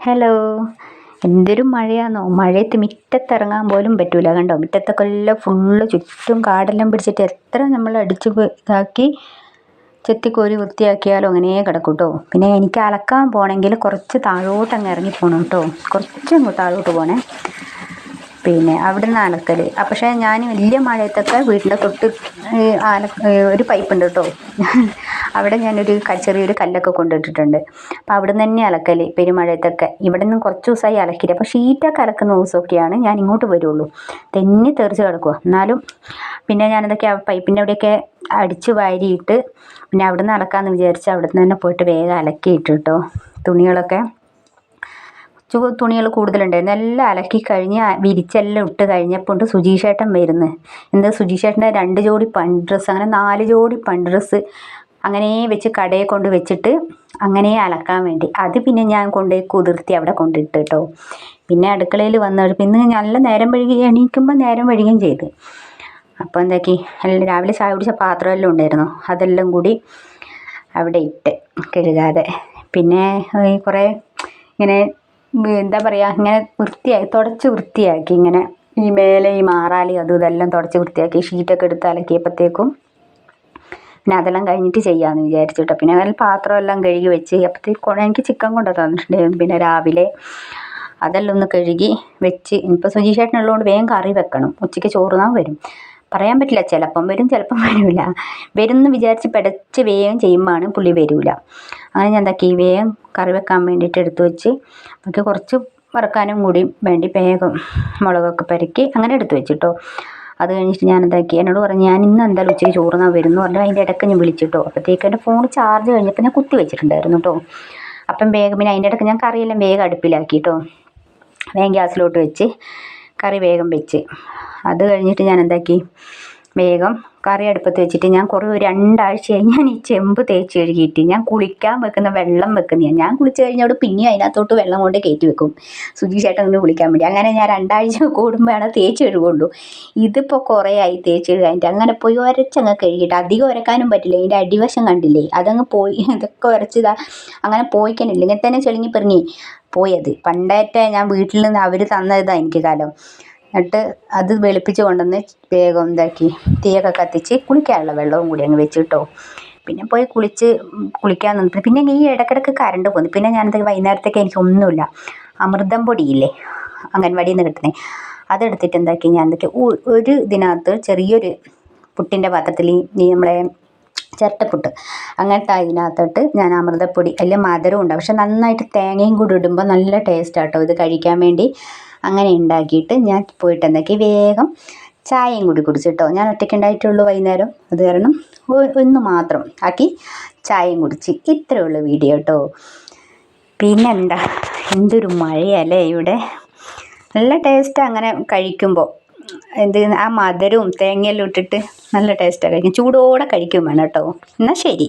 Hello എന്തൊരു മഴയാണോ മഴയത്ത് മുറ്റത്തിറങ്ങാൻ പോലും പറ്റൂല. കണ്ടോ? മുറ്റത്തൊക്കെ എല്ലാം ഫുള്ള് ചുറ്റും കാടെല്ലാം പിടിച്ചിട്ട് എത്ര നമ്മൾ അടിച്ച് ഇതാക്കി ചെത്തിക്കോരി വൃത്തിയാക്കിയാലും അങ്ങനെ കിടക്കും കേട്ടോ പിന്നെ എനിക്ക് അലക്കാൻ പോകണമെങ്കിൽ കുറച്ച് താഴോട്ട് അങ്ങ് ഇറങ്ങി പോകണം കേട്ടോ കുറച്ചങ്ങ് താഴോട്ട് പോകണേ പിന്നെ അവിടുന്ന് അലക്കൽ പക്ഷേ ഞാൻ വലിയ മഴയത്തൊക്കെ വീട്ടിന്റെ തൊട്ട് ആല ഒരു പൈപ്പ് ഉണ്ട് കേട്ടോ അവിടെ ഞാനൊരു ചെറിയൊരു കല്ലൊക്കെ കൊണ്ടിട്ടിട്ടുണ്ട് അപ്പോൾ അവിടെ നിന്ന് തന്നെ അലക്കൽ പെരുമഴയത്തൊക്കെ. ഇവിടെ നിന്ന് കുറച്ച് ദിവസമായി അലക്കില്ല അപ്പോൾ ഷീറ്റൊക്കെ അലക്കുന്ന ദിവസമൊക്കെയാണ് ഞാൻ ഇങ്ങോട്ട് വരുള്ളൂ. തെന്നി തെറിച്ച് കിടക്കുക എന്നാലും പിന്നെ ഞാനതൊക്കെ പൈപ്പിന്റെ അവിടെയൊക്കെ അടിച്ച് വാരിയിട്ട് പിന്നെ അവിടെ നിന്ന് അലക്കാമെന്ന് വിചാരിച്ച് അവിടെ നിന്ന് തന്നെ പോയിട്ട് വേഗം അലക്കിയിട്ട് കേട്ടോ തുണികളൊക്കെ. ചു തുണികൾ കൂടുതലുണ്ടായിരുന്നു. എല്ലാം അലക്കി കഴിഞ്ഞ് വിരിച്ചെല്ലാം ഇട്ട് കഴിഞ്ഞപ്പോൾ ഉണ്ട് സുജീഷേട്ടൻ വരുന്നത് എന്താ സുജീഷേട്ടന്റെ രണ്ട് ജോഡി പണ്ട് ഡ്രസ്സ് അങ്ങനെ നാല് ജോഡി പണ്ട് ഡ്രസ്സ് അങ്ങനെ വെച്ച് കടയെ കൊണ്ട് വെച്ചിട്ട് അങ്ങനെ അലക്കാൻ വേണ്ടി. അത് പിന്നെ ഞാൻ കൊണ്ടുപോയി കുതിർത്തി അവിടെ കൊണ്ടിട്ട് കേട്ടോ പിന്നെ അടുക്കളയിൽ വന്ന പിന്നെ നല്ല നേരം വഴുകി എണീക്കുമ്പോൾ നേരം വഴുകുകയും ചെയ്ത്. അപ്പോൾ എന്താക്കി? രാവിലെ ചായ കുടിച്ച പാത്രമെല്ലാം ഉണ്ടായിരുന്നു. അതെല്ലാം കൂടി അവിടെ ഇട്ട് കഴുകാതെ. പിന്നെ കുറേ ഇങ്ങനെ എന്താ പറയുക ഇങ്ങനെ വൃത്തിയാക്കി തുടച്ച് വൃത്തിയാക്കി. ഇങ്ങനെ ഈ മേലെ ഈ മാറാലി അതും ഇതെല്ലാം തുടച്ച് വൃത്തിയാക്കി. ഷീറ്റൊക്കെ എടുത്ത് അലക്കിയപ്പോഴത്തേക്കും പിന്നെ അതെല്ലാം കഴിഞ്ഞിട്ട് ചെയ്യാമെന്ന് വിചാരിച്ചിട്ടോ പിന്നെ അതിൽ പാത്രമെല്ലാം കഴുകി വെച്ച് അപ്പോഴത്തേക്ക് എനിക്ക് ചിക്കൻ കൊണ്ട് തന്നിട്ടുണ്ടായിരുന്നു. പിന്നെ രാവിലെ അതെല്ലാം ഒന്ന് കഴുകി വെച്ച് ഇപ്പോൾ സുജി ചേട്ടനുള്ളതുകൊണ്ട് വേഗം കറി വെക്കണം. ഉച്ചയ്ക്ക് ചോറുന്നാൻ വരും. പറയാൻ പറ്റില്ല. ചിലപ്പം വരും ചിലപ്പം വരില്ല വരുമെന്ന് വിചാരിച്ച് പിടച്ച് വേഗം ചെയ്യുമ്പോഴാണ് പുള്ളി വരില്ല അങ്ങനെ ഞാൻ എന്താക്കി വേഗം കറി വെക്കാൻ വേണ്ടിയിട്ട് എടുത്തു വെച്ച് നമുക്ക് കുറച്ച് വറക്കാനും കൂടി വേണ്ടി വേഗം മുളകൊക്കെ പരക്കി അങ്ങനെ എടുത്തു വെച്ചിട്ടോ. അത് കഴിഞ്ഞിട്ട് ഞാൻ എന്താക്കി എന്നോട് പറഞ്ഞു ഞാൻ ഇന്ന് എന്തായാലും ഉച്ചയ്ക്ക് ചോറ് ചോറുന്നാൻ വരുന്നു പറഞ്ഞു അതിന്റെ ഇടയ്ക്ക് ഞാൻ വിളിച്ചിട്ടോ. അപ്പോഴത്തേക്ക് എന്റെ ഫോൺ ചാർജ് കഴിഞ്ഞപ്പോൾ ഞാൻ കുത്തി വെച്ചിട്ടുണ്ടായിരുന്നു കേട്ടോ അപ്പം വേഗം പിന്നെ അതിന്റെ ഇടയ്ക്ക് ഞാൻ കറിയെല്ലാം വേഗം അടുപ്പിലാക്കി കേട്ടോ വേഗം ഗ്യാസിലോട്ട് വെച്ച് കറി വേഗം വെച്ച്. അത് കഴിഞ്ഞിട്ട് ഞാൻ എന്താക്കി വേഗം കറി അടുപ്പത്ത് വെച്ചിട്ട് ഞാൻ കുറേ ഒരു രണ്ടാഴ്ചയായി ഞാൻ ഈ ചെമ്പ് തേച്ച് കഴുകിയിട്ട് ഞാൻ കുളിക്കാൻ വെക്കുന്ന വെള്ളം വെക്കുന്ന ഞാൻ കുളിച്ച് കഴിഞ്ഞോട് പിന്നെ അതിനകത്തോട്ട് വെള്ളം കൊണ്ട് കയറ്റി വെക്കും. സുജി ചേട്ടൻ ഒന്ന് കുളിക്കാൻ വേണ്ടി. അങ്ങനെ ഞാൻ രണ്ടാഴ്ച കൂടുമ്പോഴാണ് തേച്ച് കഴുകുള്ളൂ. ഇതിപ്പോൾ കുറേ ആയി തേച്ച് കഴുകാനിട്ട് അങ്ങനെ പോയി ഉരച്ചങ്ങ് കഴുകിയിട്ട് അധികം ഉരക്കാനും പറ്റില്ല. ഇതിന്റെ അടിവശം കണ്ടില്ലേ? അതങ്ങ് പോയി. ഇതൊക്കെ ഉരച്ചതാ അങ്ങനെ പോയിക്കാനില്ല ഇങ്ങനെ തന്നെ ചെളിങ്ങി പെറുങ്ങി പോയത് പണ്ടേറ്റ ഞാൻ വീട്ടിൽ നിന്ന് അവർ തന്നതാണ് എനിക്ക് കാലം. എന്നിട്ട് അത് വെളുപ്പിച്ച് കൊണ്ടുവന്ന് വേഗം എന്താക്കി തീയൊക്കെ കത്തിച്ച് കുളിക്കാനുള്ള വെള്ളവും കൂടി അങ്ങ് വെച്ചിട്ടോ. പിന്നെ പോയി കുളിച്ച് കുളിക്കാൻ നിന്നിട്ട് പിന്നെ ഈ ഇടക്കിടക്ക് കറണ്ട് പോന്നു. പിന്നെ ഞാനത് വൈകുന്നേരത്തേക്ക് എനിക്ക് ഒന്നുമില്ല. അമൃതം പൊടിയില്ലേ അംഗൻവാടിയിൽ നിന്ന് കിട്ടുന്നത് അതെടുത്തിട്ട് എന്താക്കി ഞാൻ ഒരു ഇതിനകത്ത് ചെറിയൊരു പുട്ടിന്റെ പാത്രത്തിൽ ഈ നമ്മളെ ചിരട്ടപ്പുട്ട് അങ്ങനത്തെ അതിനകത്തോട്ട് ഞാൻ അമൃതപ്പൊടി അല്ലെ മധുരം ഉണ്ട്. പക്ഷെ നന്നായിട്ട് തേങ്ങയും കൂടി ഇടുമ്പോൾ നല്ല ടേസ്റ്റ് ആട്ടോ ഇത് കഴിക്കാൻ വേണ്ടി. അങ്ങനെ ഉണ്ടാക്കിയിട്ട് ഞാൻ പോയിട്ട് എന്താക്കി വേഗം ചായയും കൂടി കുടിച്ചിട്ടോ ഞാൻ ഒറ്റയ്ക്ക് ഉണ്ടായിട്ടുള്ളൂ വൈകുന്നേരം. അത് കാരണം ഒന്ന് മാത്രം ആക്കി ചായയും കുടിച്ച്. ഇത്രയേ ഉള്ളൂ വീഡിയോ കേട്ടോ പിന്നെന്താ? എന്തൊരു മഴയല്ലേ ഇവിടെ? നല്ല ടേസ്റ്റ് അങ്ങനെ കഴിക്കുമ്പോൾ എന്ത് ആ മധുരവും തേങ്ങയെല്ലാം ഇട്ടിട്ട് നല്ല ടേസ്റ്റാണ് കഴിക്കും. ചൂടോടെ കഴിക്കും വേണം കേട്ടോ. എന്നാൽ ശരി.